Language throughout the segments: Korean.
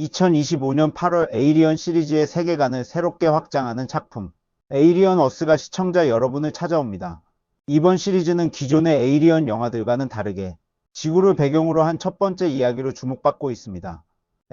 2025년 8월 에이리언 시리즈의 세계관을 새롭게 확장하는 작품. 에이리언 어스가 시청자 여러분을 찾아옵니다. 이번 시리즈는 기존의 에이리언 영화들과는 다르게 지구를 배경으로 한 첫 번째 이야기로 주목받고 있습니다.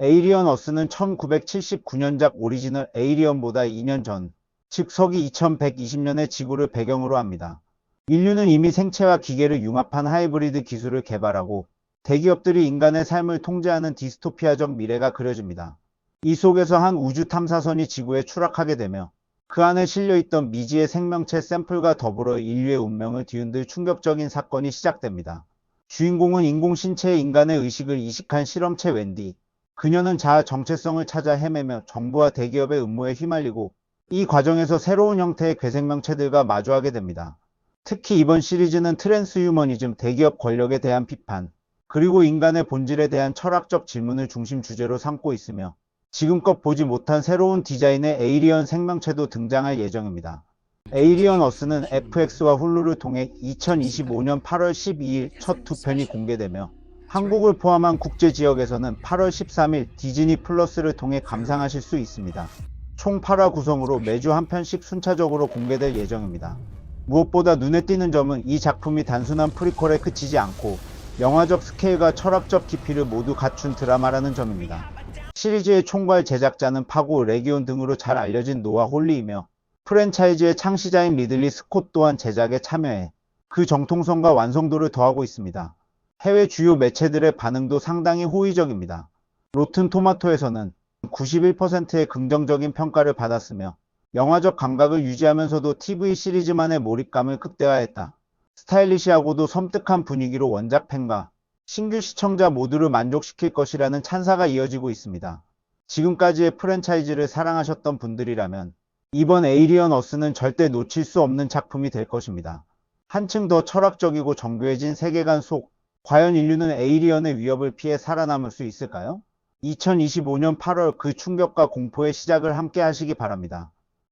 에이리언 어스는 1979년작 오리지널 에이리언보다 2년 전, 즉 서기 2120년의 지구를 배경으로 합니다. 인류는 이미 생체와 기계를 융합한 하이브리드 기술을 개발하고 대기업들이 인간의 삶을 통제하는 디스토피아적 미래가 그려집니다. 이 속에서 한 우주 탐사선이 지구에 추락하게 되며 그 안에 실려있던 미지의 생명체 샘플과 더불어 인류의 운명을 뒤흔들 충격적인 사건이 시작됩니다. 주인공은 인공신체의 인간의 의식을 이식한 실험체 웬디. 그녀는 자아 정체성을 찾아 헤매며 정부와 대기업의 음모에 휘말리고 이 과정에서 새로운 형태의 괴생명체들과 마주하게 됩니다. 특히 이번 시리즈는 트랜스휴머니즘, 대기업 권력에 대한 비판, 그리고 인간의 본질에 대한 철학적 질문을 중심 주제로 삼고 있으며 지금껏 보지 못한 새로운 디자인의 에이리언 생명체도 등장할 예정입니다. 에이리언 어스는 FX와 훌루를 통해 2025년 8월 12일 첫 두 편이 공개되며 한국을 포함한 국제 지역에서는 8월 13일 디즈니 플러스를 통해 감상하실 수 있습니다. 총 8화 구성으로 매주 한 편씩 순차적으로 공개될 예정입니다. 무엇보다 눈에 띄는 점은 이 작품이 단순한 프리퀄에 그치지 않고 영화적 스케일과 철학적 깊이를 모두 갖춘 드라마라는 점입니다. 시리즈의 총괄 제작자는 파고, 레기온 등으로 잘 알려진 노아 홀리이며 프랜차이즈의 창시자인 리들리 스콧 또한 제작에 참여해 그 정통성과 완성도를 더하고 있습니다. 해외 주요 매체들의 반응도 상당히 호의적입니다. 로튼 토마토에서는 91%의 긍정적인 평가를 받았으며 영화적 감각을 유지하면서도 TV 시리즈만의 몰입감을 극대화했다. 스타일리시하고도 섬뜩한 분위기로 원작 팬과 신규 시청자 모두를 만족시킬 것이라는 찬사가 이어지고 있습니다. 지금까지의 프랜차이즈를 사랑하셨던 분들이라면 이번 에이리언 어스는 절대 놓칠 수 없는 작품이 될 것입니다. 한층 더 철학적이고 정교해진 세계관 속 과연 인류는 에이리언의 위협을 피해 살아남을 수 있을까요? 2025년 8월 그 충격과 공포의 시작을 함께 하시기 바랍니다.